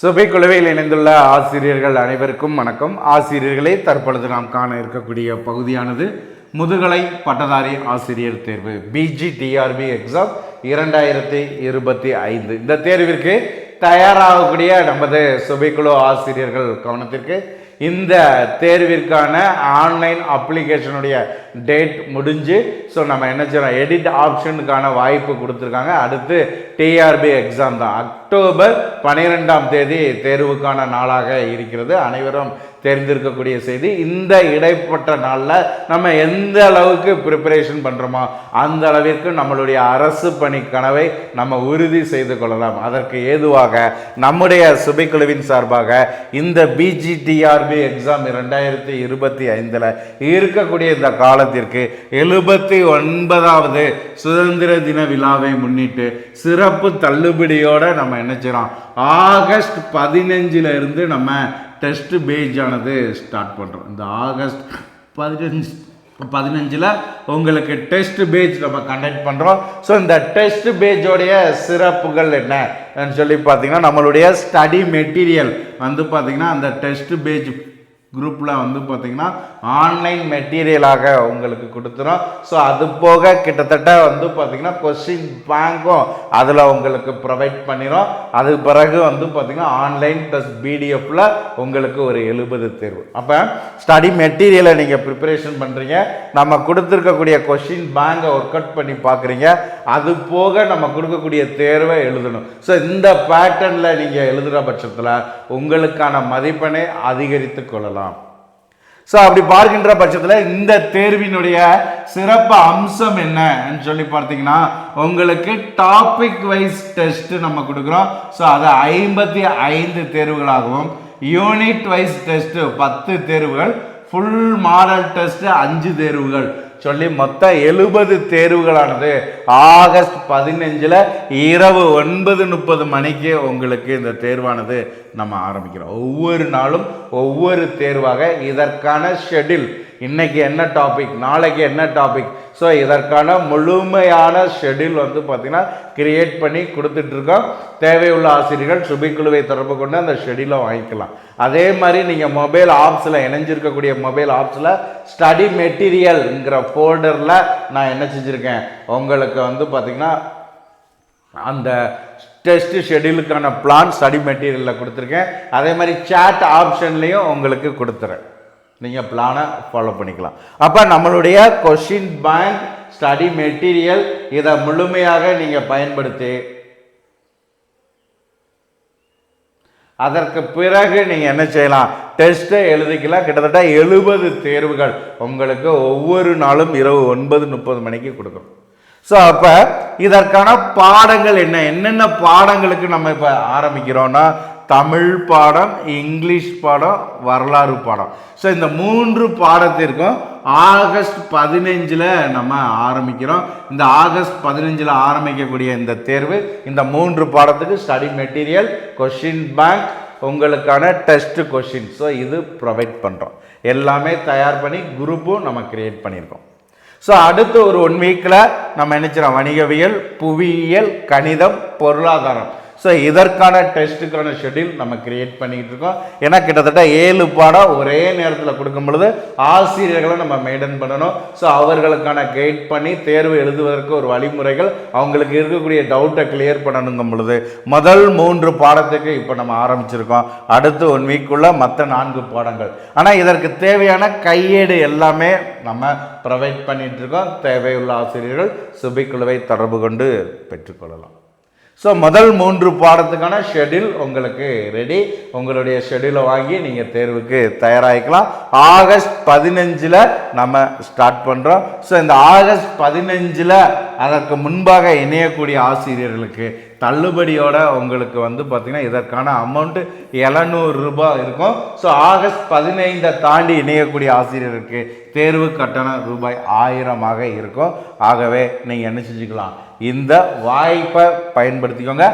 சுபை குழுவையில் இணைந்துள்ள ஆசிரியர்கள் அனைவருக்கும் வணக்கம். ஆசிரியர்களே தற்பொழுது நாம் காண இருக்கக்கூடிய பகுதியானது முதுகலை பட்டதாரி ஆசிரியர் தேர்வு பிஜிடிஆர்பி எக்ஸாம் இரண்டாயிரத்தி இருபத்தி ஐந்து. இந்த தேர்விற்கு தயாராகக்கூடிய நமது சுபைக்குழு ஆசிரியர்கள் கவனத்திற்கு இந்த தேர்விற்கான ஆன்லைன் அப்ளிகேஷனுடைய டேட் முடிஞ்சு ஸோ நம்ம என்ன செய்யறோம்? எடிட் ஆப்ஷனுக்கான வாய்ப்பு கொடுத்துருக்காங்க. அடுத்து டிஆர்பி எக்ஸாம் தான். அக்டோபர் பன்னிரெண்டாம் தேதி தேர்வுக்கான நாளாக இருக்கிறது. அனைவரும் தெரிந்திருக்கக்கூடிய செய்தி. இந்த இடைப்பட்ட நாளில் நம்ம எந்த அளவுக்கு ப்ரிப்பரேஷன் பண்ணுறோமோ அந்த அளவிற்கு நம்மளுடைய அரசு பணி கனவை நம்ம உறுதி செய்து கொள்ளலாம். அதற்கு ஏதுவாக நம்முடைய சுபைக்குழுவின் சார்பாக இந்த பிஜிடிஆர்பி எக்ஸாம் இரண்டாயிரத்தி இருபத்தி ஐந்தில் இருக்கக்கூடிய இந்த காலத்திற்கு எழுபத்தி ஒன்பதாவது சுதந்திர தின விழாவை முன்னிட்டு சிறப்பு தள்ளுபடியோடு நம்ம என்ன செய்கிறோம் ஆகஸ்ட் பதினஞ்சிலிருந்து நம்ம டெஸ்ட் பேஜ் ஆனது ஸ்டார்ட் பண்ணுறோம் இந்த ஆகஸ்ட் பதினஞ்சு பதினஞ்சில் உங்களுக்கு டெஸ்ட் பேஜ் நம்ம கண்டக்ட் பண்ணுறோம் ஸோ இந்த டெஸ்ட் பேஜோடைய சிறப்புகள் என்னன்னு சொல்லி பார்த்தீங்கன்னா நம்மளுடைய ஸ்டடி மெட்டீரியல் வந்து பார்த்தீங்கன்னா அந்த டெஸ்ட் பேஜ் குரூப்பில் வந்து பார்த்திங்கன்னா ஆன்லைன் மெட்டீரியலாக உங்களுக்கு கொடுத்துரும். ஸோ அது போக கிட்டத்தட்ட வந்து பார்த்தீங்கன்னா கொஸ்டின் பேங்க்கும் அதில் உங்களுக்கு ப்ரொவைட் பண்ணிடும் அது பிறகு வந்து பார்த்தீங்கன்னா ஆன்லைன் ப்ளஸ் பிடிஎஃப்பில் உங்களுக்கு ஒரு எழுபது தேர்வு. அப்போ ஸ்டடி மெட்டீரியலை நீங்கள் ப்ரிப்பரேஷன் பண்ணுறீங்க நம்ம கொடுத்துருக்கக்கூடிய கொஸ்டின் பேங்கை ஒர்க் அவுட் பண்ணி பார்க்குறீங்க அது போக நம்ம கொடுக்கக்கூடிய தேர்வை எழுதணும். ஸோ இந்த பேட்டர்னில் நீங்கள் எழுதுகிற பட்சத்தில் உங்களுக்கான மதிப்பெண்ணை அதிகரித்து கொள்ளலாம். ஸோ அப்படி பார்க்கின்ற பட்சத்தில் இந்த தேர்வினுடைய சிறப்பு அம்சம் என்னன்னு சொல்லி பார்த்தீங்கன்னா உங்களுக்கு டாபிக் வைஸ் டெஸ்ட் நம்ம கொடுக்குறோம். ஸோ அது ஐம்பத்தி ஐந்து தேர்வுகளாகவும் யூனிட் வைஸ் டெஸ்ட் பத்து தேர்வுகள் ஃபுல் மாடல் டெஸ்ட் அஞ்சு தேர்வுகள். சொல்லி மொத்தம் எழுபது தேர்வுகளானது ஆகஸ்ட் பதினஞ்சில் இரவு ஒன்பது முப்பது மணிக்கு உங்களுக்கு இந்த தேர்வானது நம்ம ஆரம்பிக்கிறோம். ஒவ்வொரு நாளும் ஒவ்வொரு தேர்வாக இதற்கான ஷெட்யூல் இன்றைக்கி என்ன டாபிக் நாளைக்கு என்ன டாபிக் ஸோ இதற்கான முழுமையான ஷெட்யூல் வந்து பார்த்திங்கன்னா கிரியேட் பண்ணி கொடுத்துட்ருக்கோம் தேவையுள்ள ஆசிரியர்கள் சுபிக்குழுவை தொடர்பு கொண்டு அந்த ஷெடியூலை வாங்கிக்கலாம். அதே மாதிரி நீங்கள் மொபைல் ஆப்ஸில் இணைஞ்சிருக்கக்கூடிய மொபைல் ஆப்ஸில் ஸ்டடி மெட்டீரியல்ங்கிற ஃபோல்டரில் நான் என்ன செஞ்சுருக்கேன்? உங்களுக்கு வந்து பார்த்திங்கன்னா அந்த டெஸ்ட் ஷெட்யூலுக்கான பிளான் ஸ்டடி மெட்டீரியலில் கொடுத்துருக்கேன். அதே மாதிரி சேட் ஆப்ஷன்லேயும் உங்களுக்கு கொடுத்துறேன். நீங்கள் பிளானை ஃபாலோ பண்ணிக்கலாம். அப்போ நம்மளுடைய கொஷின் பேங்க் ஸ்டடி மெட்டீரியல் இதை முழுமையாக நீங்கள் பயன்படுத்தி அதற்கு பிறகு நீங்கள் என்ன செய்யலாம்? டெஸ்ட்டை எழுதிக்கலாம். கிட்டத்தட்ட எழுபது தேர்வுகள் உங்களுக்கு ஒவ்வொரு நாளும் இரவு ஒன்பது முப்பது மணிக்கு கொடுக்கும். ஸோ அப்போ இதற்கான பாடங்கள் என்ன? என்னென்ன பாடங்களுக்கு நம்ம இப்போ ஆரம்பிக்கிறோன்னா தமிழ் பாடம் இங்கிலீஷ் பாடம் வரலாறு பாடம். ஸோ இந்த மூன்று பாடத்திற்கும் ஆகஸ்ட் பதினஞ்சில் நம்ம ஆரம்பிக்கிறோம். இந்த ஆகஸ்ட் பதினஞ்சில் ஆரம்பிக்கக்கூடிய இந்த தேர்வு இந்த மூன்று பாடத்துக்கு ஸ்டடி மெட்டீரியல் கொஷின் பேங்க் உங்களுக்கான டெஸ்ட் கொஷின் ஸோ இது ப்ரொவைட் பண்ணுறோம் எல்லாமே தயார் பண்ணி குரூப்பும் நம்ம க்ரியேட் பண்ணியிருக்கோம். ஸோ அடுத்த ஒரு ஒன் வீக்கில் நம்ம நினச்சிடோம் வணிகவியல் புவியியல் கணிதம் பொருளாதாரம். ஸோ இதற்கான டெஸ்ட்டுக்கான ஷெட்யூல் நம்ம கிரியேட் பண்ணிக்கிட்டு இருக்கோம். ஏன்னா கிட்டத்தட்ட ஏழு பாடம் ஒரே நேரத்தில் கொடுக்கும் பொழுது ஆசிரியர்களை நம்ம மெயின்டைன் பண்ணணும். ஸோ அவர்களுக்கான கைட் பண்ணி தேர்வு எழுதுவதற்கு ஒரு வழிமுறைகள் அவங்களுக்கு இருக்கக்கூடிய டவுட்டை கிளியர் பண்ணணுங்கும் பொழுது முதல் மூன்று பாடத்துக்கு இப்போ நம்ம ஆரம்பிச்சிருக்கோம். அடுத்து ஒன் வீக்குள்ளே மற்ற நான்கு பாடங்கள். ஆனால் இதற்கு தேவையான கையேடு எல்லாமே நம்ம ப்ரொவைட் பண்ணிகிட்டு இருக்கோம். தேவையுள்ள ஆசிரியர்கள் சுபிக்குழுவை தொடர்பு கொண்டு பெற்றுக்கொள்ளலாம். ஸோ முதல் மூன்று பாடத்துக்கான ஷெட்யூல் உங்களுக்கு ரெடி உங்களுடைய ஷெட்யூலை வாங்கி நீங்கள் தேர்வுக்கு தயாராகிக்கலாம். ஆகஸ்ட் பதினஞ்சில் நம்ம ஸ்டார்ட் பண்ணுறோம் ஸோ இந்த ஆகஸ்ட் பதினஞ்சில் அதற்கு முன்பாக இணையக்கூடிய ஆசிரியர்களுக்கு தள்ளுபடியோட உங்களுக்கு வந்து பார்த்திங்கன்னா இதற்கான அமௌண்ட்டு எழுநூறு ரூபாய் இருக்கும். ஸோ ஆகஸ்ட் பதினைந்தை தாண்டி இணையக்கூடிய ஆசிரியருக்கு தேர்வு கட்டணம் ரூபாய் ஆயிரமாக இருக்கும். ஆகவே நீங்கள் என்ன செஞ்சுக்கலாம்? இந்த வாய்ப்பை பயன்படுத்திக்கோங்க.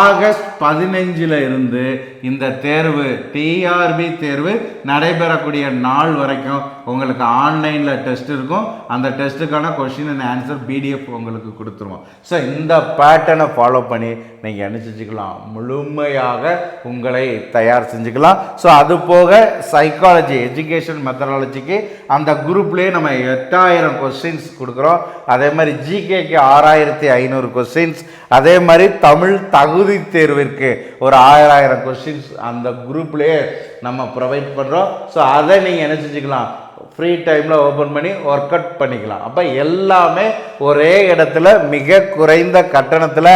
ஆகஸ்ட் பதினஞ்சில் இருந்து இந்த தேர்வு டிஆர்பி தேர்வு நடைபெறக்கூடிய நாள் வரைக்கும் உங்களுக்கு ஆன்லைனில் டெஸ்ட் இருக்கும். அந்த டெஸ்ட்டுக்கான கொஷின் அண்ட் ஆன்சர் பிடிஎஃப் உங்களுக்கு கொடுத்துருவோம். ஸோ இந்த பேட்டர்னை ஃபாலோ பண்ணி நீங்கள் என்ன செஞ்சுக்கலாம் முழுமையாக உங்களை தயார் செஞ்சுக்கலாம். ஸோ அது போக சைக்காலஜி எஜுகேஷன் மெத்தடாலஜிக்கு அந்த குரூப்லேயே நம்ம எட்டாயிரம் கொஸ்டின்ஸ் கொடுக்குறோம். அதே மாதிரி ஜிகேக்கு ஆறாயிரத்தி ஐநூறு கொஸ்டின்ஸ் அதே மாதிரி தமிழ் தகுதி தேர்விற்கு ஒரு ஆயிரம் கொஸ்டின்ஸ் அந்த குரூப்லேயே நம்ம ப்ரொவைட் பண்ணுறோம் ஸோ அதை நீங்கள் என்ன செஞ்சுக்கலாம்? ஃப்ரீ டைமில் ஓப்பன் பண்ணி ஒர்க் அவுட் பண்ணிக்கலாம். அப்போ எல்லாமே ஒரே இடத்துல மிக குறைந்த கட்டணத்தில்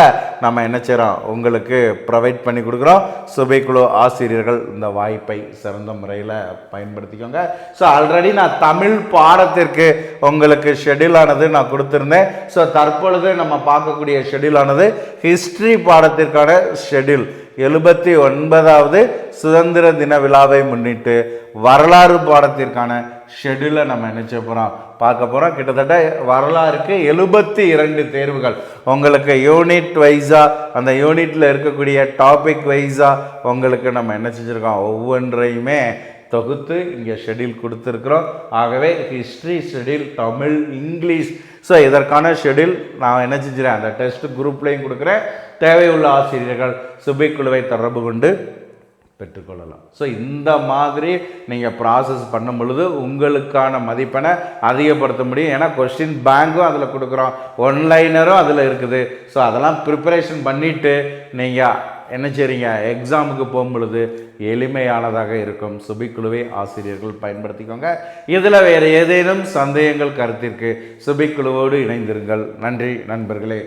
நம்ம என்ன செய்கிறோம் உங்களுக்கு ப்ரொவைட் பண்ணி கொடுக்குறோம். சுபைக்குழு ஆசிரியர்கள் இந்த வாய்ப்பை சிறந்த முறையில் பயன்படுத்திக்கோங்க. ஸோ ஆல்ரெடி நான் தமிழ் பாடத்திற்கு உங்களுக்கு ஷெடியூல் ஆனது நான் கொடுத்துருந்தேன். ஸோ தற்பொழுது நம்ம பார்க்கக்கூடிய ஷெடியூல் ஆனது ஹிஸ்ட்ரி பாடத்திற்கான ஷெடியூல் எழுபத்தி ஒன்பதாவது சுதந்திர தின விழாவை முன்னிட்டு வரலாறு பாடத்திற்கான ஷெடியூலை நம்ம நினைச்ச போகிறோம் பார்க்க போகிறோம் கிட்டத்தட்ட வரலாறுக்கு எழுபத்தி இரண்டு தேர்வுகள். உங்களுக்கு யூனிட் வைஸாக அந்த யூனிட்டில் இருக்கக்கூடிய டாபிக் வைஸாக உங்களுக்கு நம்ம என்ன செஞ்சுருக்கோம்? ஒவ்வொன்றையுமே தொகுத்து இங்கே ஷெடியூல் கொடுத்துருக்குறோம். ஆகவே history schedule Tamil English. So இதற்கான ஷெடியூல் நான் என்ன செஞ்சுறேன்? அந்த டெஸ்ட் குரூப்லேயும் கொடுக்குறேன். தேவையுள்ள ஆசிரியர்கள் சுபை குழுவை தொடர்பு கொண்டு பெற்றுக்கொள்ளலாம். ஸோ இந்த மாதிரி நீங்கள் ப்ராசஸ் பண்ணும் பொழுது உங்களுக்கான மதிப்பெண்ணை அதிகப்படுத்த முடியும். ஏன்னா கொஸ்டின் பேங்க்கும் அதில் கொடுக்குறோம். ஒன்லைனரும் அதில் இருக்குது. ஸோ அதெல்லாம் ப்ரிப்பரேஷன் பண்ணிவிட்டு நீங்கள் என்ன செய்றீங்க? எக்ஸாமுக்கு போகும்பொழுது எளிமையானதாக இருக்கும். சுபிக்குழுவை ஆசிரியர்கள் பயன்படுத்திக்கோங்க. இதில் வேறு ஏதேனும் சந்தேகங்கள் கருத்திற்கு சுபிக்குழுவோடு இணைந்திருங்கள். நன்றி நண்பர்களே.